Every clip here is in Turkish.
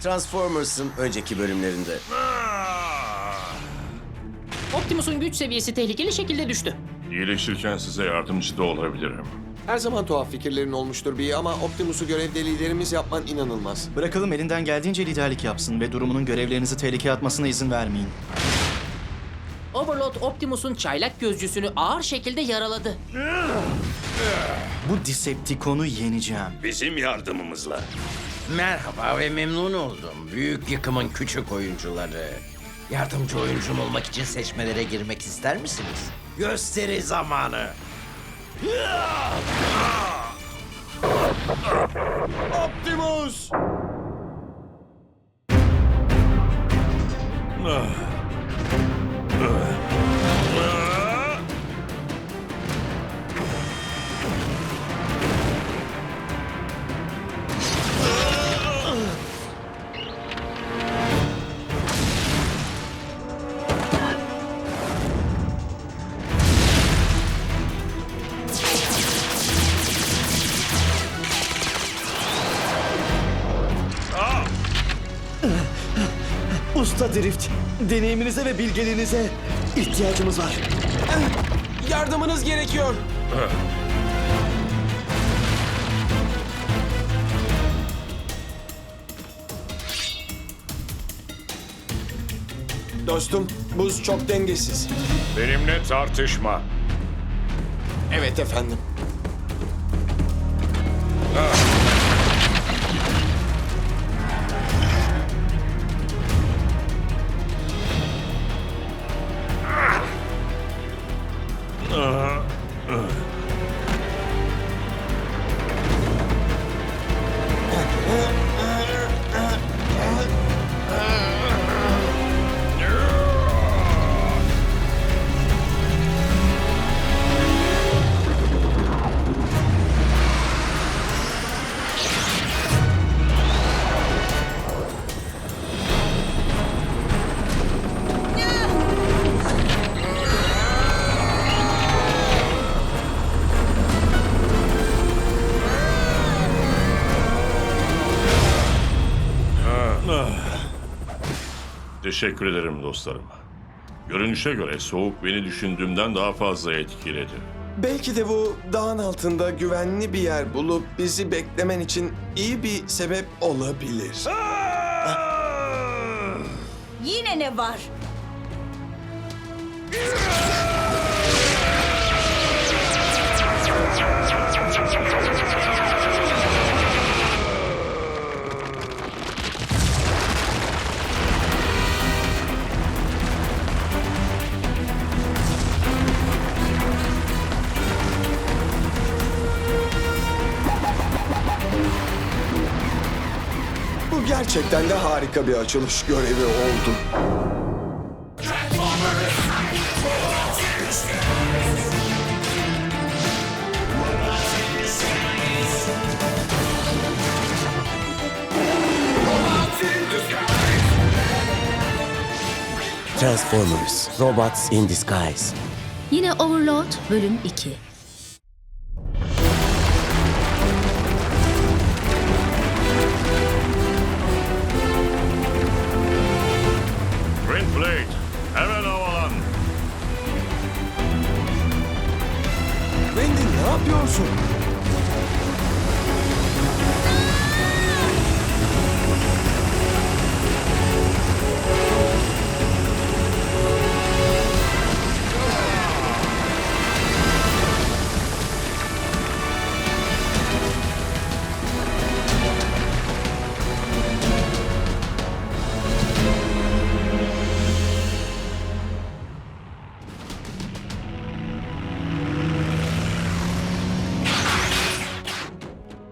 Transformers'ın önceki bölümlerinde. Optimus'un güç seviyesi tehlikeli şekilde düştü. İyileşirken size yardımcı da olabilirim. Her zaman tuhaf fikirlerin olmuştur bir ama Optimus'u görevde liderimiz yapman inanılmaz. Bırakalım elinden geldiğince liderlik yapsın ve durumunun görevlerinizi tehlikeye atmasına izin vermeyin. Overlord Optimus'un çaylak gözcüsünü ağır şekilde yaraladı. Bu Decepticon'u yeneceğim. Bizim yardımımızla. Merhaba ve memnun oldum. Büyük yıkımın küçük oyuncuları. Yardımcı oyuncum olmak için seçmelere girmek ister misiniz? Gösteri zamanı. Optimus! Drift, deneyiminize ve bilgeliğinize ihtiyacımız var. Yardımınız gerekiyor. Dostum, buz çok dengesiz. Benimle tartışma. Evet efendim. Teşekkür ederim dostlarım. Görünüşe göre soğuk beni düşündüğümden daha fazla etkiledi. Belki de bu dağın altında güvenli bir yer bulup bizi beklemen için iyi bir sebep olabilir. Yine ne var? Gerçekten de harika bir açılış görevi oldu. Transformers, Robots in Disguise. Yine Overlord bölüm 2.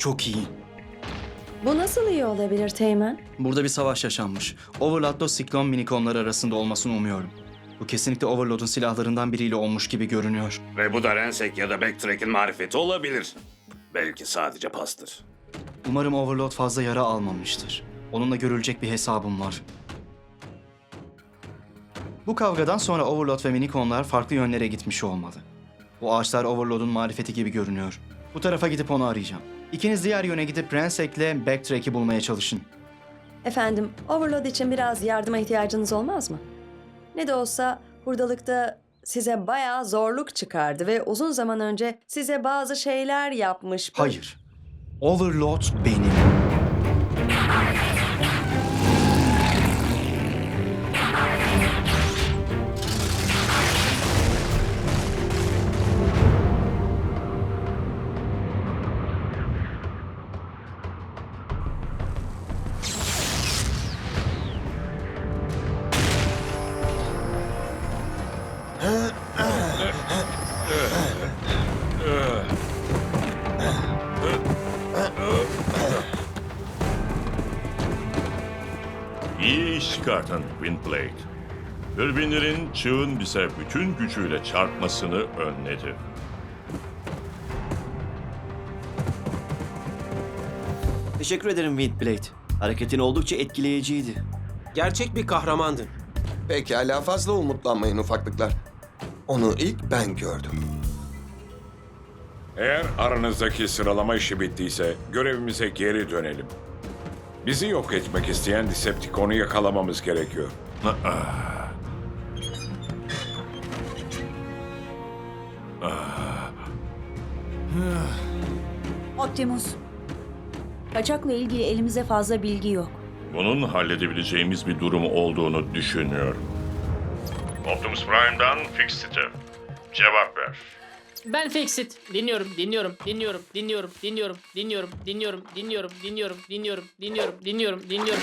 Çok iyi. Bu nasıl iyi olabilir Teğmen? Burada bir savaş yaşanmış. Overlord'la Siklon minikonları arasında olmasını umuyorum. Bu kesinlikle Overlord'un silahlarından biriyle olmuş gibi görünüyor. Ve bu da Rensek ya da Backtrack'in marifeti olabilir. Belki sadece pastır. Umarım Overlord fazla yara almamıştır. Onunla görülecek bir hesabım var. Bu kavgadan sonra Overlord ve minikonlar farklı yönlere gitmiş olmalı. Bu ağaçlar Overlord'un marifeti gibi görünüyor. Bu tarafa gidip onu arayacağım. İkiniz diğer yöne gidip Rensek'le Backtrack'i bulmaya çalışın. Efendim, Overload için biraz yardıma ihtiyacınız olmaz mı? Ne de olsa hurdalıkta size bayağı zorluk çıkardı ve uzun zaman önce size bazı şeyler yapmış. Hayır. Overlord benim. Çıkartın Windblade. Türbinlerin çığın bize bütün gücüyle çarpmasını önledi. Teşekkür ederim Windblade. Hareketin oldukça etkileyiciydi. Gerçek bir kahramandın. Pekala fazla umutlanmayın ufaklıklar. Onu ilk ben gördüm. Eğer aranızdaki sıralama işi bittiyse görevimize geri dönelim. Bizi yok etmek isteyen Decepticon'u yakalamamız gerekiyor. Optimus. Kaçakla ilgili elimize fazla bilgi yok. Bunun halledebileceğimiz bir durum olduğunu düşünüyorum. Optimus Prime'dan Fixit'e. Cevap ver. Ben Fixit. Dinliyorum, dinliyorum, dinliyorum, dinliyorum, dinliyorum, dinliyorum, dinliyorum, dinliyorum, dinliyorum, dinliyorum, dinliyorum, dinliyorum, dinliyorum.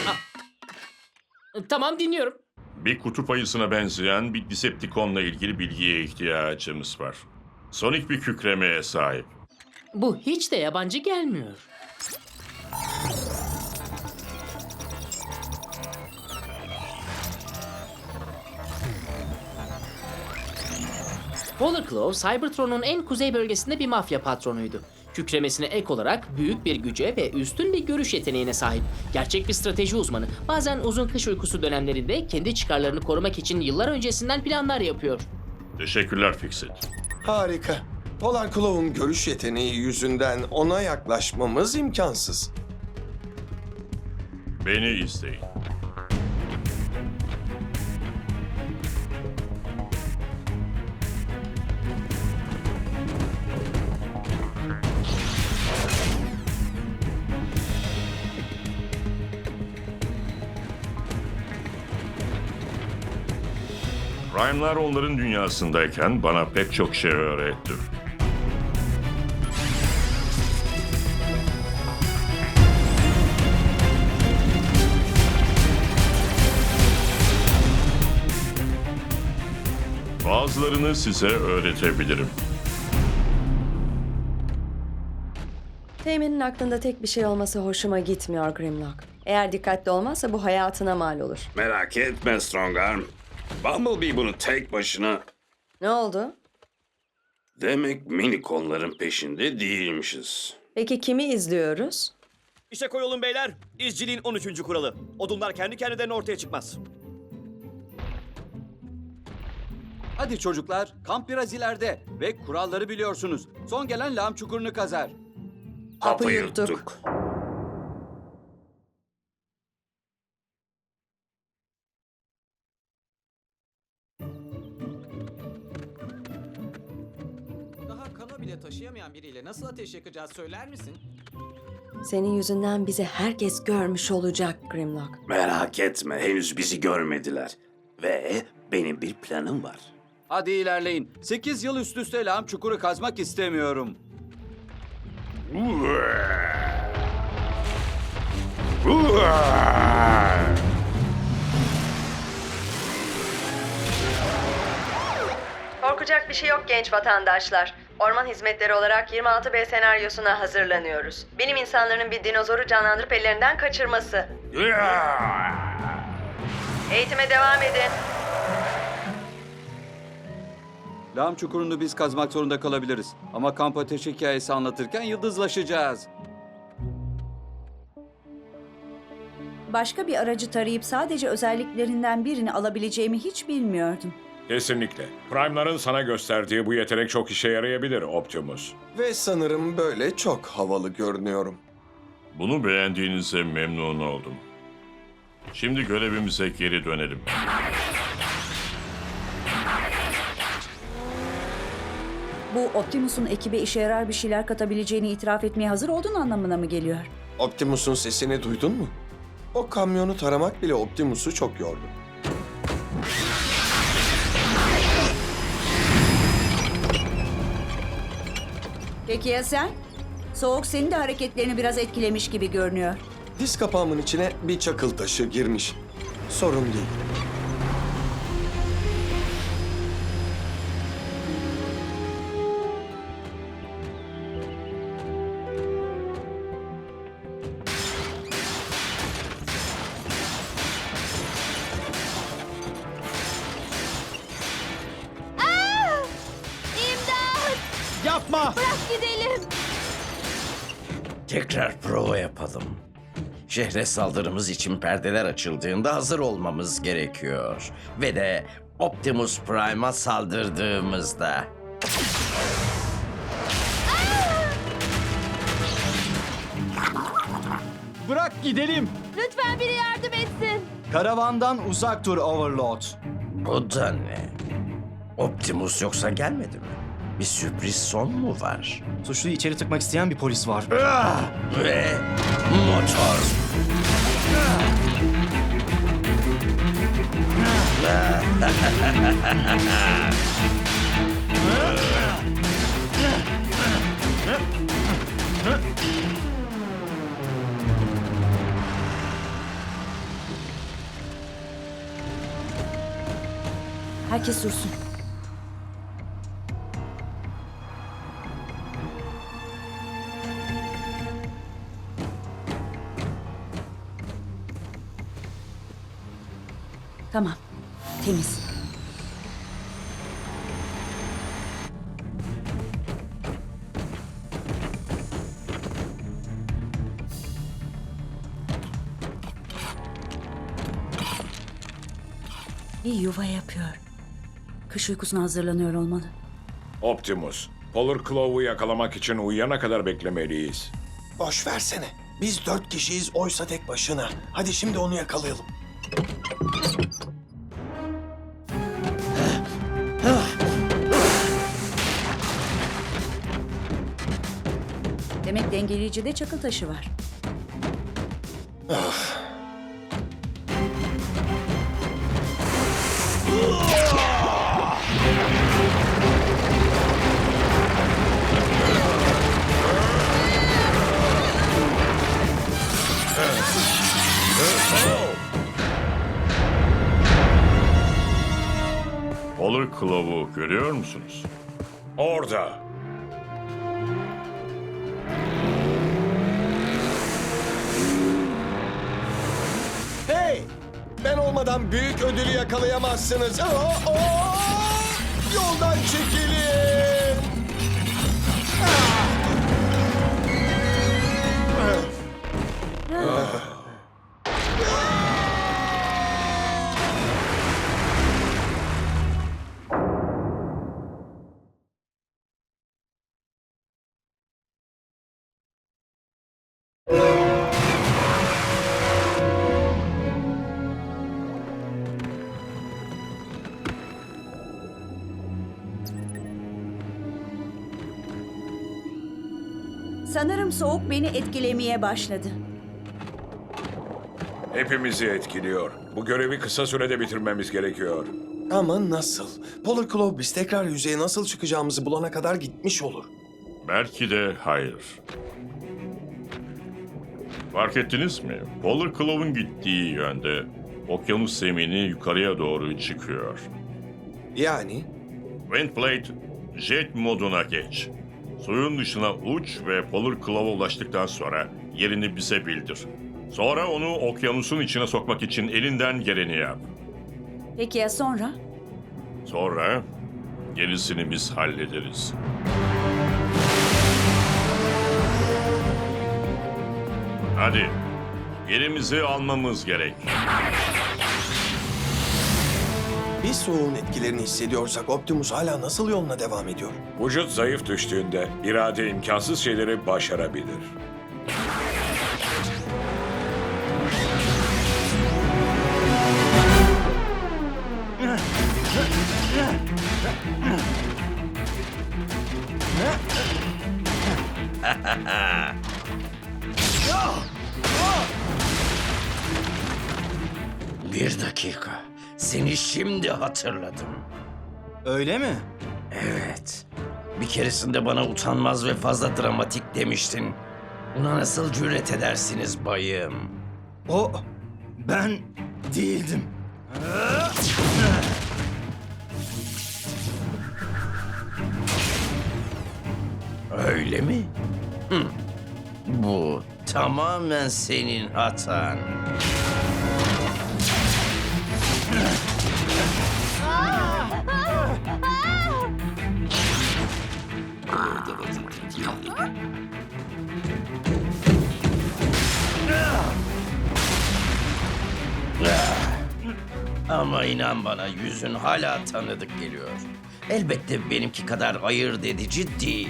Tamam dinliyorum. Bir kutup ayısına benzeyen bir Decepticon'la ilgili bilgiye ihtiyacımız var. Sonik bir kükremeye sahip. Bu hiç de yabancı gelmiyor. Polar Claw, Cybertron'un en kuzey bölgesinde bir mafya patronuydu. Kükremesine ek olarak büyük bir güce ve üstün bir görüş yeteneğine sahip. Gerçek bir strateji uzmanı. Bazen uzun kış uykusu dönemlerinde kendi çıkarlarını korumak için yıllar öncesinden planlar yapıyor. Teşekkürler Fixit. Harika. Polar Claw'un görüş yeteneği yüzünden ona yaklaşmamız imkansız. Beni izleyin. Prime'lar onların dünyasındayken bana pek çok şey öğretti. Bazılarını size öğretebilirim. Teğmenin aklında tek bir şey olması hoşuma gitmiyor Grimlock. Eğer dikkatli olmazsa bu hayatına mal olur. Merak etme Strongarm. Bumblebee bunu tek başına... Ne oldu? Demek minikonların peşinde değilmişiz. Peki kimi izliyoruz? İşe koyulun beyler. İzciliğin 13. kuralı. Odunlar kendi kendilerine ortaya çıkmaz. Hadi çocuklar, kamp biraz ileride ve kuralları biliyorsunuz. Son gelen lağım çukurunu kazar. Hapı yuttuk. Biriyle nasıl ateş yakacağız söyler misin? Senin yüzünden bizi herkes görmüş olacak Grimlock. Merak etme henüz bizi görmediler. Ve benim bir planım var. Hadi ilerleyin. 8 yıl üst üste lağım çukuru kazmak istemiyorum. Korkacak bir şey yok genç vatandaşlar. Orman hizmetleri olarak 26B senaryosuna hazırlanıyoruz. Bilim insanlarının bir dinozoru canlandırıp ellerinden kaçırması. Eğitime devam edin. Lağım çukurunu biz kazmak zorunda kalabiliriz. Ama kamp ateşi hikayesi anlatırken yıldızlaşacağız. Başka bir aracı tarayıp sadece özelliklerinden birini alabileceğimi hiç bilmiyordum. Kesinlikle. Prime'ların sana gösterdiği bu yetenek çok işe yarayabilir Optimus. Ve sanırım böyle çok havalı görünüyorum. Bunu beğendiğinize memnun oldum. Şimdi görevimize geri dönelim. Bu Optimus'un ekibe işe yarar bir şeyler katabileceğini itiraf etmeye hazır olduğun anlamına mı geliyor? Optimus'un sesini duydun mu? O kamyonu taramak bile Optimus'u çok yordu. Peki ya sen? Soğuk senin de hareketlerini biraz etkilemiş gibi görünüyor. Diz kapağımın içine bir çakıl taşı girmiş. Sorun değil. Yapalım. Şehre saldırımız için perdeler açıldığında hazır olmamız gerekiyor. Ve de Optimus Prime'a saldırdığımızda. Bırak gidelim! Lütfen biri yardım etsin. Karavandan uzak dur Overlord. Bu da ne? Optimus yoksa gelmedi mi? Bir sürpriz son mu var? Suçluyu içeri tıkmak isteyen bir polis var. Ah! Ve motor. Herkes dursun. Temiz. Bir yuva yapıyor. Kış uykusuna hazırlanıyor olmalı. Optimus, Polar Claw'u yakalamak için uyuyana kadar beklemeliyiz. Boş versene. Biz dört kişiyiz oysa tek başına. Hadi şimdi onu yakalayalım. Demek dengeleyicide çakıl taşı var. Olur kılavu görüyor musunuz? Orada. Ben olmadan büyük ödülü yakalayamazsınız. Aa, aa! Yoldan çekilin! Sanırım soğuk beni etkilemeye başladı. Hepimizi etkiliyor. Bu görevi kısa sürede bitirmemiz gerekiyor. Ama nasıl? Polar Claw biz tekrar yüzeye nasıl çıkacağımızı bulana kadar gitmiş olur. Belki de hayır. Fark ettiniz mi? Polar Claw'un gittiği yönde okyanus zemini yukarıya doğru çıkıyor. Yani Windblade, jet moduna geç. Suyun dışına uç ve Polar Claw'a ulaştıktan sonra yerini bize bildir. Sonra onu okyanusun içine sokmak için elinden geleni yap. Peki ya sonra? Sonra gerisini biz hallederiz. Hadi, yerimizi almamız gerek. Biz soğuğun etkilerini hissediyorsak Optimus hala nasıl yoluna devam ediyor? Vücut zayıf düştüğünde irade imkansız şeyleri başarabilir. Bir dakika. Seni şimdi hatırladım. Öyle mi? Evet. Bir keresinde bana utanmaz ve fazla dramatik demiştin. Buna nasıl cüret edersiniz bayım? O ben değildim. Öyle mi? Hı. Bu tamamen senin hatan. Ama inan bana yüzün hala tanıdık geliyor. Elbette benimki kadar ayırt edici değil.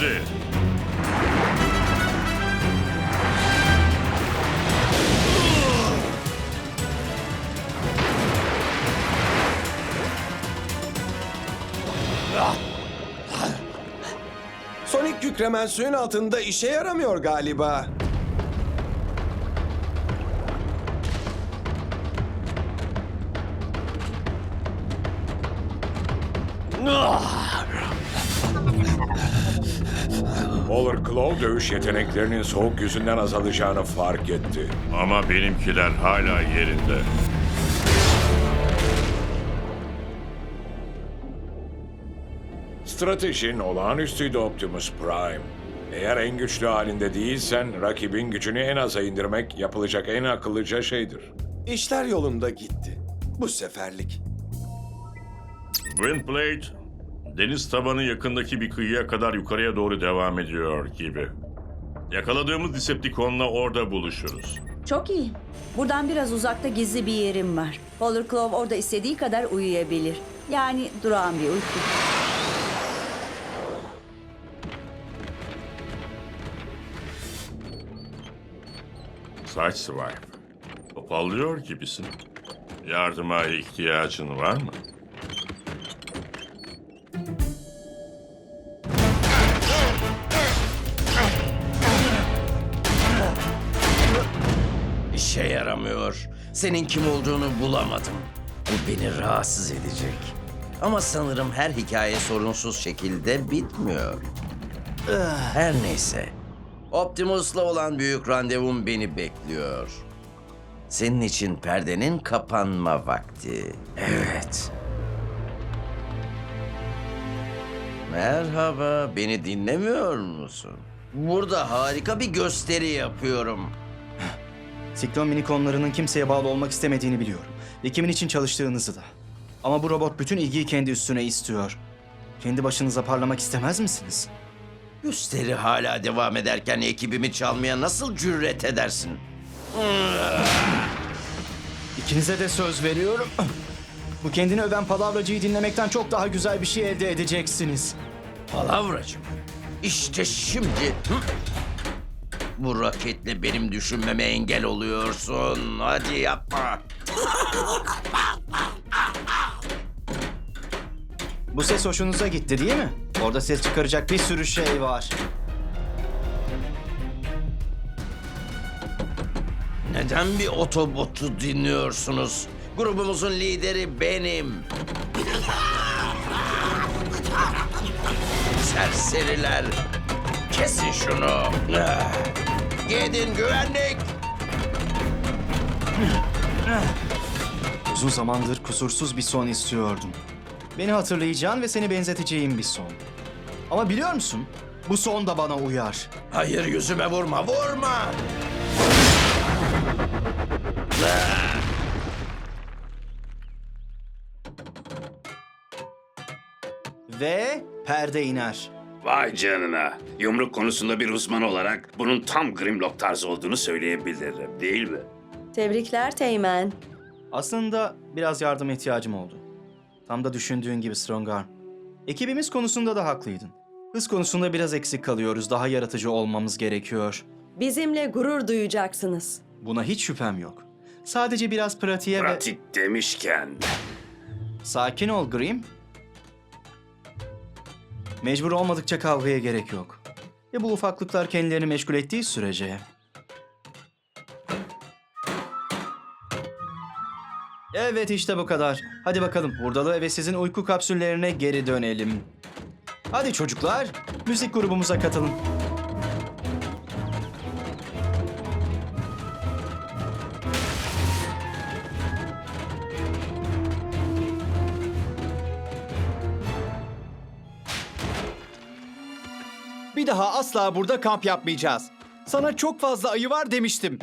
Şimdi Sonic kükremen suyun altında işe yaramıyor galiba. Polar Claw dövüş yeteneklerinin soğuk yüzünden azalacağını fark etti. ama benimkiler hala yerinde. Stratejin olağanüstüydü Optimus Prime. Eğer en güçlü halinde değilsen rakibin gücünü en aza indirmek yapılacak en akıllıca şeydir. İşler yolunda gitti. Bu seferlik. Windblade, deniz tabanı yakındaki bir kıyıya kadar yukarıya doğru devam ediyor gibi. Yakaladığımız Decepticon'la orada buluşuruz. Çok iyi. Buradan biraz uzakta gizli bir yerim var. Polar Claw orada istediği kadar uyuyabilir. Yani durağan bir uyku. Sideswipe, topallıyor gibisin. Yardıma ihtiyacın var mı? Senin kim olduğunu bulamadım. Bu beni rahatsız edecek. Ama sanırım her hikaye sorunsuz şekilde bitmiyor. Her neyse. Optimus'la olan büyük randevum beni bekliyor. Senin için perdenin kapanma vakti. Evet. Merhaba, beni dinlemiyor musun? Burada harika bir gösteri yapıyorum. Siklon minikonlarının kimseye bağlı olmak istemediğini biliyorum. Ve kimin için çalıştığınızı da. Ama bu robot bütün ilgiyi kendi üstüne istiyor. Kendi başınıza parlamak istemez misiniz? Gösteri hala devam ederken ekibimi çalmaya nasıl cüret edersin? İkinize de söz veriyorum. Bu kendini öven palavracıyı dinlemekten çok daha güzel bir şey elde edeceksiniz. Palavracı mı? İşte şimdi... Hı? Bu raketle benim düşünmeme engel oluyorsun. Hadi yapma. Bu ses hoşunuza gitti değil mi? Orada ses çıkaracak bir sürü şey var. Neden bir otobotu dinliyorsunuz? Grubumuzun lideri benim. Serseriler. Kesin şunu. Ah. Gidin güvenlik. Uzun zamandır kusursuz bir son istiyordum. Beni hatırlayacağın ve seni benzeteceğim bir son. Ama biliyor musun? Bu son da bana uyar. Hayır yüzüme vurma, vurma. Ve perde iner. Vay canına. Yumruk konusunda bir uzman olarak bunun tam Grimlock tarzı olduğunu söyleyebilirim değil mi? Tebrikler Teğmen. Aslında biraz yardıma ihtiyacım oldu. Tam da düşündüğün gibi Strongarm. Ekibimiz konusunda da haklıydın. Hız konusunda biraz eksik kalıyoruz. Daha yaratıcı olmamız gerekiyor. Bizimle gurur duyacaksınız. Buna hiç şüphem yok. Sadece biraz pratiğe ve... Pratik demişken. Sakin ol Grim. Mecbur olmadıkça kavgaya gerek yok. Ve bu ufaklıklar kendilerini meşgul ettiği sürece... Evet işte bu kadar. Hadi bakalım hurdalı ve sizin uyku kapsüllerine geri dönelim. Hadi çocuklar, müzik grubumuza katılın. Asla burada kamp yapmayacağız. Sana çok fazla ayı var demiştim.